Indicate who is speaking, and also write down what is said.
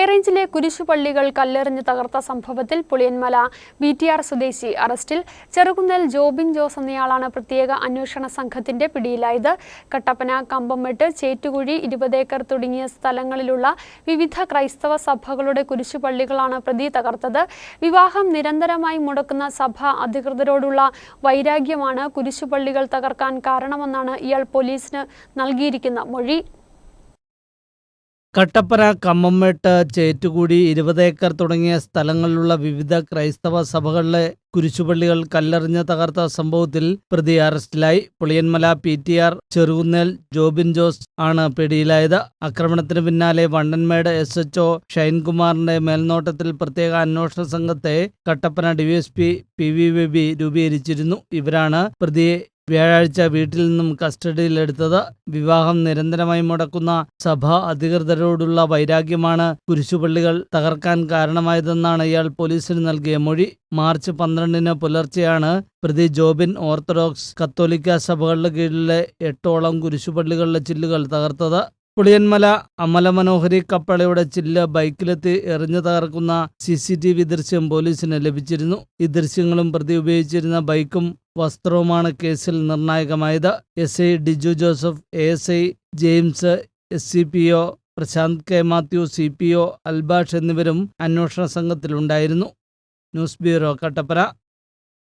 Speaker 1: ഹൈറേഞ്ചിലെ കുരിശുപള്ളികൾ കല്ലെറിഞ്ഞ് തകർത്ത സംഭവത്തിൽ പുളിയന്മല ബി ടി ആർ സ്വദേശി അറസ്റ്റിൽ ചെറുകുന്നൽ ജോബിൻ ജോസ് എന്നയാളാണ് പ്രത്യേക അന്വേഷണ സംഘത്തിന്റെ പിടിയിലായത്. കട്ടപ്പന കമ്പംമെട്ട് ചേറ്റുകുഴി ഇരുപതേക്കർ തുടങ്ങിയ സ്ഥലങ്ങളിലുള്ള വിവിധ ക്രൈസ്തവ സഭകളുടെ കുരിശുപള്ളികളാണ് പ്രതി തകർത്തത്. വിവാഹം നിരന്തരമായി മുടക്കുന്ന സഭ അധികൃതരോടുള്ള വൈരാഗ്യമാണ് കുരിശുപള്ളികൾ തകർക്കാൻ കാരണമെന്നാണ് ഇയാൾ പോലീസിന് നൽകിയിരിക്കുന്ന മൊഴി.
Speaker 2: കട്ടപ്പന കമ്മമ്മേട്ട് ചേറ്റുകൂടി ഇരുപതേക്കർ തുടങ്ങിയ സ്ഥലങ്ങളിലുള്ള വിവിധ ക്രൈസ്തവ സഭകളിലെ കുരിശുപള്ളികൾ കല്ലെറിഞ്ഞ് തകർത്ത സംഭവത്തിൽ പ്രതി അറസ്റ്റിലായി. Puliyanmala P T R Cherukunnel Jobin Jose ആണ് പിടിയിലായത്. ആക്രമണത്തിന് പിന്നാലെ വണ്ടൻമേട് എസ് എച്ച് ഒ ഷൈൻകുമാറിന്റെ മേൽനോട്ടത്തിൽ പ്രത്യേക അന്വേഷണ സംഘത്തെ Kattappana DYSP P V Baby രൂപീകരിച്ചിരുന്നു. ഇവരാണ് പ്രതിയെ വ്യാഴാഴ്ച വീട്ടിൽ നിന്നും കസ്റ്റഡിയിലെടുത്തത് വിവാഹം നിരന്തരമായി മുടക്കുന്ന സഭാ അധികൃതരോടുള്ള വൈരാഗ്യമാണ് കുരിശുപള്ളികൾ തകർക്കാൻ കാരണമായതെന്നാണ് ഇയാൾ പോലീസിന് നൽകിയ മൊഴി. മാർച്ച് പന്ത്രണ്ടിന് പുലർച്ചെയാണ് പ്രതി ജോബിൻ ഓർത്തഡോക്സ് കത്തോലിക്ക സഭകളുടെ കീഴിലെ എട്ടോളം കുരിശുപള്ളികളുടെ ചില്ലുകൾ തകർത്തത്. പുളിയന്മല അമലമനോഹരി കപ്പളയുടെ ചില്ല് ബൈക്കിലെത്തി എറിഞ്ഞു തകർക്കുന്ന സി സി ടി വി ദൃശ്യം പോലീസിന് ലഭിച്ചിരുന്നു. ഈ ദൃശ്യങ്ങളും പ്രതി ഉപയോഗിച്ചിരുന്ന ബൈക്കും വസ്ത്രവുമാണ് കേസിൽ നിർണായകമായത്. S I Diju Joseph A S I James S C P O Prashanth K Mathew C P O Albash എന്നിവരും അന്വേഷണ സംഘത്തിലുണ്ടായിരുന്നു. News bureau Kattappana.